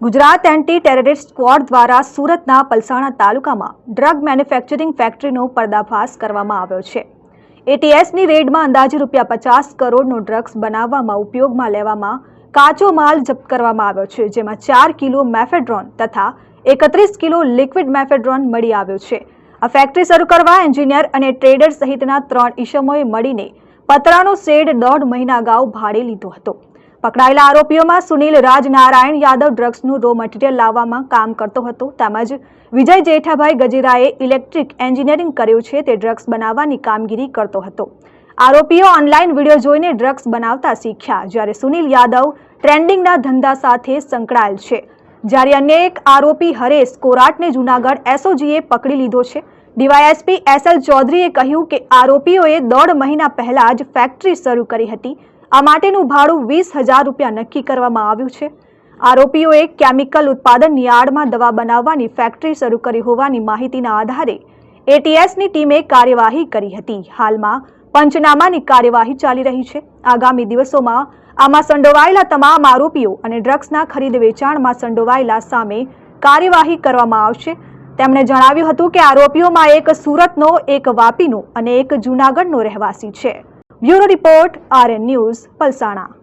Gujarat anti terrorist squad દ્વારા સુરતના પલસાણા તાલુકામાં ડ્રગ મેન્યુફેક્ચરિંગ ફેક્ટરીનો પર્દાફાશ કરવામાં આવ્યો છે. એટીએસની રેડમાં અંદાજે રૂપિયા પચાસ કરોડનો ડ્રગ્સ બનાવવામાં ઉપયોગમાં લેવામાં કાચો માલ જપ્ત કરવામાં આવ્યો છે, જેમાં ચાર કિલો મેફેડ્રોન તથા એકત્રીસ કિલો લિક્વિડ મેફેડ્રોન મળી આવ્યો છે. આ ફેક્ટરી શરૂ કરવા એન્જિનિયર અને ટ્રેડર સહિતના ત્રણ ઈસમોએ મળીને પતરાનો શેડ દોઢ મહિના અગાઉ ભાડે લીધો હતો. પકડાયેલા આરોપીઓમાં સુનિલ રાજનારાયણ યાદવ ડ્રગ્સનું રો મટીરિયલ લાવવામાં કામ કરતો હતો. તેમજ વિજય જેઠાભાઈ ગજેરાએ ઇલેક્ટ્રિક એન્જિનિયરિંગ કર્યું છે. તે ડ્રગ્સ બનાવવાની કામગીરી કરતો હતો. આરોપીઓ ઓનલાઈન વીડિયો જોઈને ડ્રગ્સ બનાવતા શીખ્યા, જ્યારે સુનિલ યાદવ ટ્રેન્ડિંગના ધંધા સાથે સંકળાયેલ છે. જ્યારે અન્ય એક આરોપી હરેશ કોરાટને જૂનાગઢ એસઓજીએ પકડી લીધો છે. ડીવાયએસપી એસ એલ ચૌધરીએ કહ્યું કે આરોપીઓએ દોઢ મહિના પહેલા જ ફેક્ટરી શરૂ કરી હતી. આ માટેનું ભાડું વીસ હજાર રૂપિયા નક્કી કરવામાં આવ્યું છે. આરોપીઓએ કેમિકલ ઉત્પાદનની આડમાં દવા બનાવવાની ફેક્ટરી શરૂ કરી હોવાની માહિતીના આધારે એટીએસની ટીમે કાર્યવાહી કરી હતી. હાલમાં પંચનામાની કાર્યવાહી ચાલી રહી છે. આગામી દિવસોમાં આમાં સંડોવાયેલા તમામ આરોપીઓ અને ડ્રગ્સના ખરીદ વેચાણમાં સંડોવાયેલા સામે કાર્યવાહી કરવામાં આવશે. તેમણે જણાવ્યું હતું કે આરોપીઓમાં એક સુરતનો, એક વાપીનો અને એક જૂનાગઢનો રહેવાસી છે. bureau report RN news Palsana